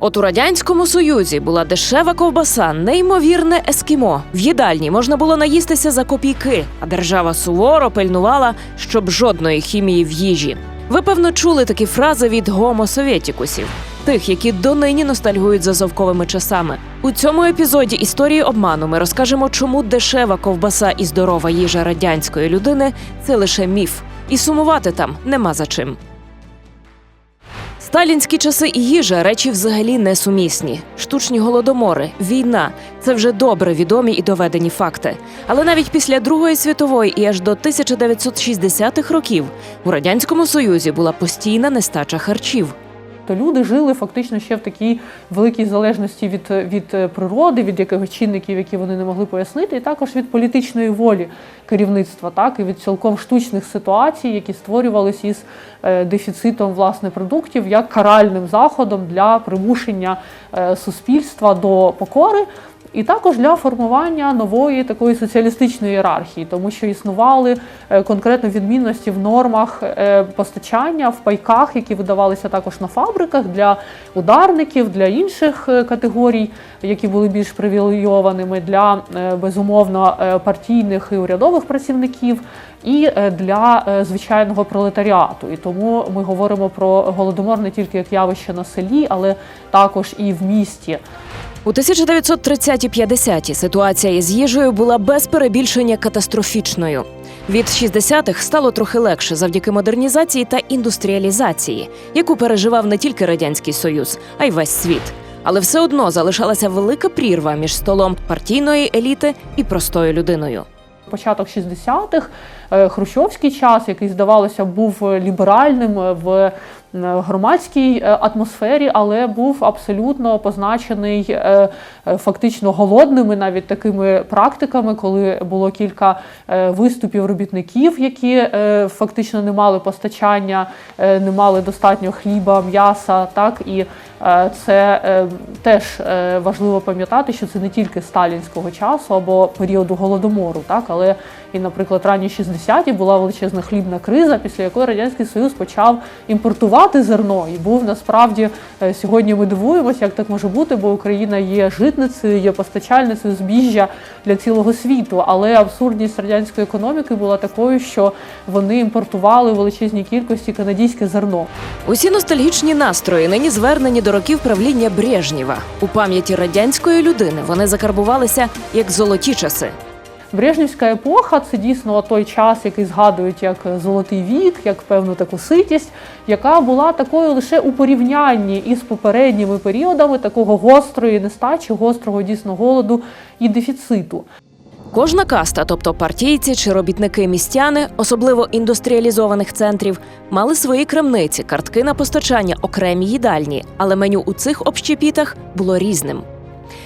От у радянському союзі була дешева ковбаса, неймовірне ескімо. В їдальні можна було наїстися за копійки, а держава суворо пильнувала, щоб жодної хімії в їжі. Ви певно чули такі фрази від гомо-совєтікусів, тих, які донині ностальгують за совковими часами. У цьому епізоді історії обману ми розкажемо, чому дешева ковбаса і здорова їжа радянської людини це лише міф, і сумувати там нема за чим. Сталінські часи і їжа речі взагалі несумісні. Штучні голодомори, війна це вже добре відомі і доведені факти. Але навіть після Другої світової і аж до 1960-х років у радянському союзі була постійна нестача харчів. То люди жили фактично ще в такій великій залежності від, від е, природи, від якихось чинників, які вони не могли пояснити, і також від політичної волі керівництва, так і від цілком штучних ситуацій, які створювалися із е, дефіцитом власне продуктів як каральним заходом для примушення е, суспільства до покори. І також для формування нової такої соціалістичної ієрархії, тому що існували е, конкретно відмінності в нормах е, постачання в пайках, які видавалися також на фабриках для ударників, для інших е, категорій, які були більш привілейованими, для безумовно партійних і урядових працівників. І для звичайного пролетаріату, і тому ми говоримо про голодомор не тільки як явище на селі, але також і в місті. У 1930-50-ті ситуація із їжею була без перебільшення катастрофічною. Від 60-х стало трохи легше завдяки модернізації та індустріалізації, яку переживав не тільки радянський союз, а й весь світ. Але все одно залишалася велика прірва між столом партійної еліти і простою людиною. Початок 60-х, е, хрущовський час, який здавалося був ліберальним е, в громадській е, атмосфері, але був абсолютно позначений е, е, фактично голодними навіть такими практиками, коли було кілька е, виступів робітників, які е, фактично не мали постачання, е, не мали достатньо хліба, м'яса. Так і е, це е, теж е, важливо пам'ятати, що це не тільки сталінського часу або періоду голодомору, так але і, наприклад, ранні 60-ті була величезна хлібна криза, після якої радянський союз почав імпортувати зерно. І був насправді е, сьогодні ми дивуємося, як так може бути, бо Україна є житницею, є постачальницею збіжжя для цілого світу. Але абсурдність радянської економіки була такою, що вони імпортували в величезній кількості канадійське зерно. Усі ностальгічні настрої нині звернені до років правління Брежнєва. У пам'яті радянської людини вони закарбувалися як золоті часи. Брежнівська епоха це дійсно той час, який згадують як золотий вік, як певну таку ситість, яка була такою лише у порівнянні із попередніми періодами такого гострої нестачі, гострого дійсно голоду і дефіциту. Кожна каста, тобто партійці чи робітники містяни, особливо індустріалізованих центрів, мали свої крамниці, картки на постачання, окремі їдальні, але меню у цих общепітах було різним.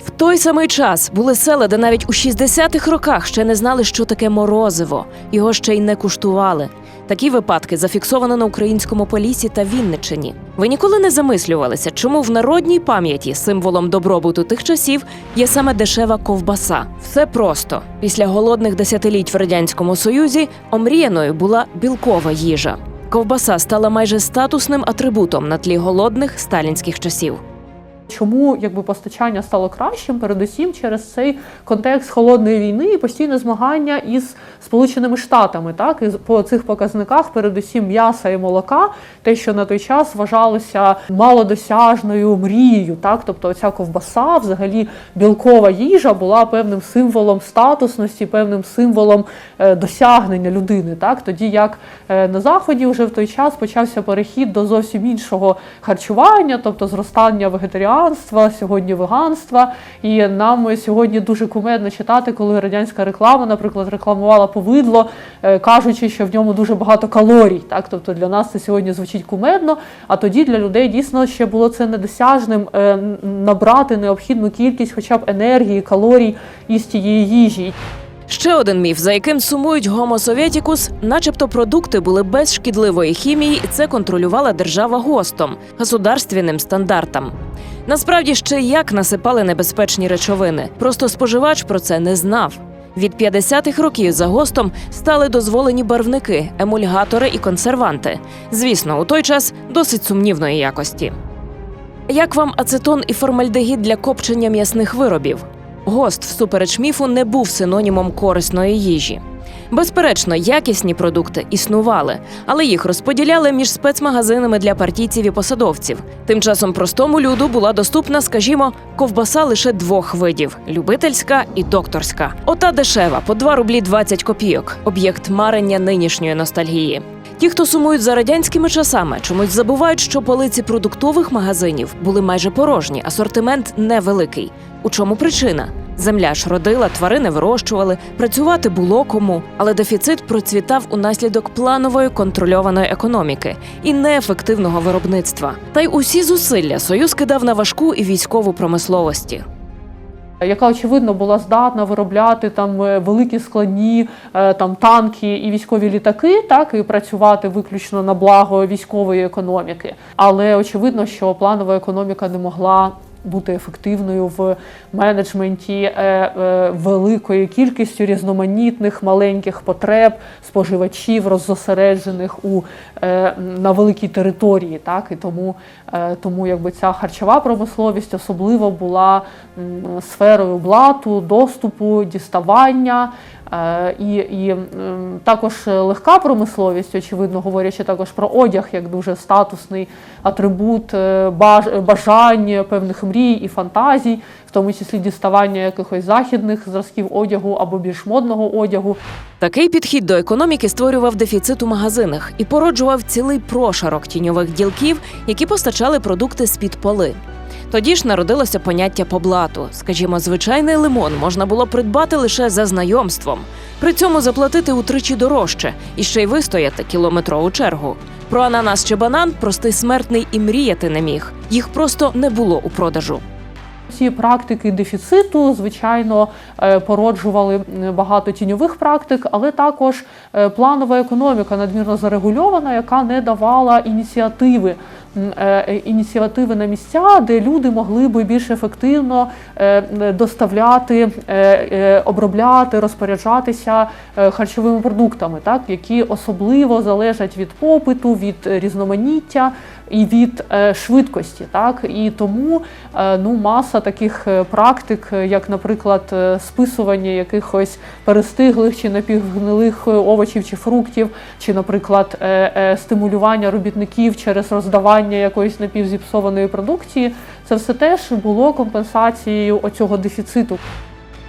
В той самий час були села, де навіть у 60-х роках ще не знали, що таке морозиво, його ще й не куштували. Такі випадки зафіксовано на українському полісі та Вінниччині. Ви ніколи не замислювалися, чому в народній пам'яті символом добробуту тих часів є саме дешева ковбаса. Все просто після голодних десятиліть в радянському союзі омріяною була білкова їжа. Ковбаса стала майже статусним атрибутом на тлі голодних сталінських часів. Чому якби постачання стало кращим? Передусім через цей контекст холодної війни і постійне змагання із Сполученими Штатами. Так і по цих показниках, передусім м'яса і молока, те, що на той час вважалося малодосяжною мрією, так тобто ця ковбаса, взагалі білкова їжа, була певним символом статусності, певним символом е, досягнення людини. Так тоді як е, на заході вже в той час почався перехід до зовсім іншого харчування, тобто зростання вегетаріанства, сьогодні веганства. І нам сьогодні дуже кумедно читати, коли радянська реклама, наприклад, рекламувала повидло, е, кажучи, що в ньому дуже багато калорій. Так, тобто для нас це сьогодні звучить кумедно, а тоді для людей дійсно ще було це недосяжним е, набрати необхідну кількість, хоча б енергії, калорій із тієї їжі. Ще один міф, за яким сумують Sovieticus, начебто продукти були без шкідливої хімії, і це контролювала держава ГОСТом государственним стандартам. Насправді ще як насипали небезпечні речовини. Просто споживач про це не знав. Від 50-х років за ГОСТом стали дозволені барвники, емульгатори і консерванти. Звісно, у той час досить сумнівної якості. Як вам ацетон і формальдегід для копчення м'ясних виробів? Гост, всупереч міфу, не був синонімом корисної їжі. Безперечно, якісні продукти існували, але їх розподіляли між спецмагазинами для партійців і посадовців. Тим часом простому люду була доступна, скажімо, ковбаса лише двох видів: любительська і докторська. Ота дешева по 2 рублі 20 копійок. Об'єкт марення нинішньої ностальгії. Ті, хто сумують за радянськими часами, чомусь забувають, що полиці продуктових магазинів були майже порожні, асортимент невеликий. У чому причина? Земля ж родила, тварини вирощували, працювати було кому, але дефіцит процвітав унаслідок планової контрольованої економіки і неефективного виробництва. Та й усі зусилля союз кидав на важку і військову промисловості. яка очевидно була здатна виробляти там е, великі складні е, там танки і військові літаки, так і працювати виключно на благо військової економіки. Але очевидно, що планова економіка не могла. Бути ефективною в менеджменті е, е, великою кількістю різноманітних маленьких потреб споживачів, роззосереджених у е, на великій території. Так і тому, тому якби ця харчова промисловість особливо була сферою блату, доступу, діставання. І, і також легка промисловість, очевидно, говорячи також про одяг як дуже статусний атрибут баж- бажань, певних мрій і фантазій, в тому числі діставання якихось західних зразків одягу або більш модного одягу. Такий підхід до економіки створював дефіцит у магазинах і породжував цілий прошарок тіньових ділків, які постачали продукти з-під поли. Тоді ж народилося поняття поблату. Скажімо, звичайний лимон можна було придбати лише за знайомством, при цьому заплатити утричі дорожче і ще й вистояти кілометрову чергу. Про ананас чи банан простий смертний і мріяти не міг. Їх просто не було у продажу. Ці практики дефіциту, звичайно, е, породжували багато тіньових практик, але також е, планова економіка надмірно зарегульована, яка не давала ініціативи. Е, Ініціативи на місця, де люди могли би більш ефективно е, доставляти, е, обробляти, розпоряджатися харчовими продуктами, так які особливо залежать від попиту, від різноманіття і від е, швидкості. Так і тому е, ну маса таких е, практик, як, наприклад, списування якихось перестиглих чи напівгнилих овочів чи фруктів, чи, наприклад, стимулювання робітників через роздавання якоїсь напівзіпсованої продукції, це все теж було компенсацією оцього дефіциту.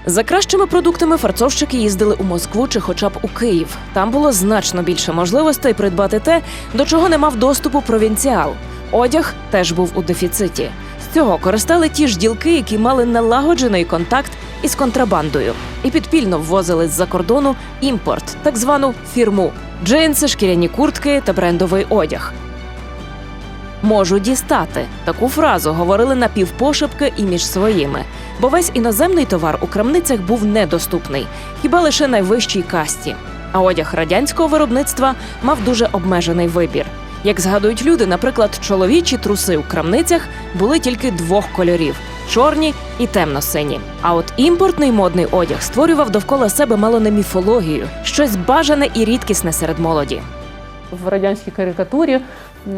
За кращими продуктами фарцовщики їздили у Москву чи хоча б у Київ. Там було значно більше можливостей придбати те, до чого не мав доступу провінціал. Одяг теж був у дефіциті. З цього користали ті ж ділки, які мали налагоджений контакт із контрабандою, і підпільно ввозили з-за кордону імпорт, так звану фірму джинси, шкіряні куртки та брендовий одяг. Можу дістати таку фразу говорили напівпошепки і між своїми, бо весь іноземний товар у крамницях був недоступний, хіба лише найвищій касті. А одяг радянського виробництва мав дуже обмежений вибір. Як згадують люди, наприклад, чоловічі труси у крамницях були тільки двох кольорів чорні і темно-сині. А от імпортний модний одяг створював довкола себе мало не міфологію, щось бажане і рідкісне серед молоді. в радянській карикатурі.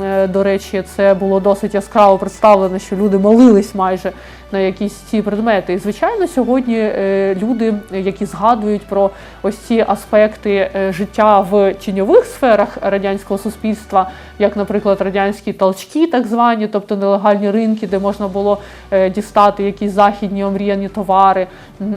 Е, До речі, це було досить яскраво представлено, що люди молились майже на якісь ці предмети. І звичайно, сьогодні е, люди, які згадують про ось ці аспекти е, життя в тіньових сферах радянського суспільства, як, наприклад, радянські толчки, так звані, тобто нелегальні ринки, де можна було дістати якісь західні омріяні товари,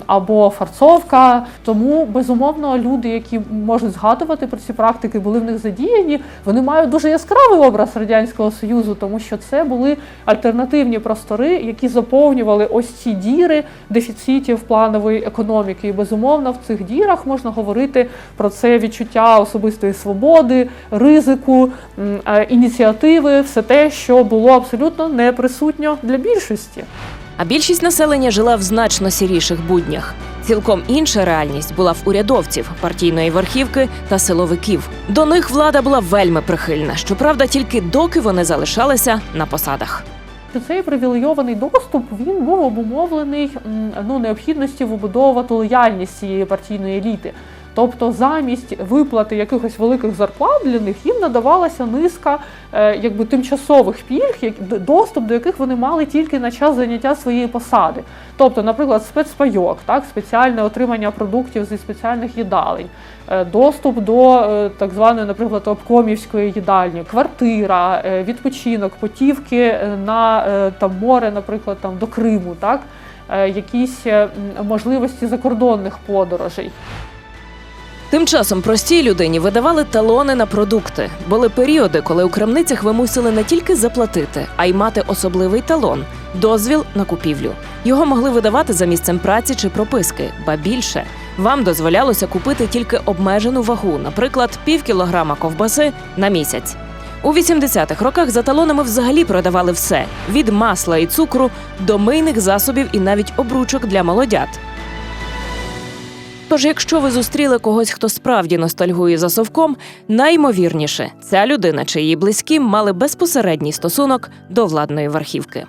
або фарцовка. Тому безумовно люди, які можуть згадувати про ці практики, були в них задіяні. Вони мають дуже яскравий образ радянського союзу, тому що це були альтернативні простори, які заповнювали ось ці діри дефіцитів планової економіки. І безумовно в цих дірах можна говорити про це відчуття особистої свободи, ризику, е, ініціативи, все те, що було абсолютно не присутньо для більшості. А більшість населення жила в значно сіріших буднях. Цілком інша реальність була в урядовців, партійної верхівки та силовиків. До них влада була вельми прихильна, щоправда, тільки доки вони залишалися на посадах. цей привілейований доступ він був обумовлений ну, необхідності вибудовувати лояльність цієї партійної еліти. Тобто, замість виплати якихось великих зарплат для них їм надавалася низка е, якби тимчасових пільг, доступ до яких вони мали тільки на час заняття своєї посади. Тобто, наприклад, спецпайок, так, спеціальне отримання продуктів зі спеціальних їдалень, е, доступ до е, так званої, наприклад, обкомівської їдальні, квартира, відпочинок, потівки на там море, наприклад, там до Криму, так, якісь можливості закордонних подорожей. Тим часом простій людині видавали талони на продукти. Були періоди, коли у крамницях ви мусили не тільки заплатити, а й мати особливий талон дозвіл на купівлю. Його могли видавати за місцем праці чи прописки, ба більше. Вам дозволялося купити тільки обмежену вагу, наприклад, пів кілограма ковбаси на місяць. У 80-х роках за талонами взагалі продавали все: від масла і цукру до мийних засобів і навіть обручок для молодят. Тож, якщо ви зустріли когось, хто справді ностальгує за совком, найімовірніше, ця людина чи її близькі мали безпосередній стосунок до владної верхівки.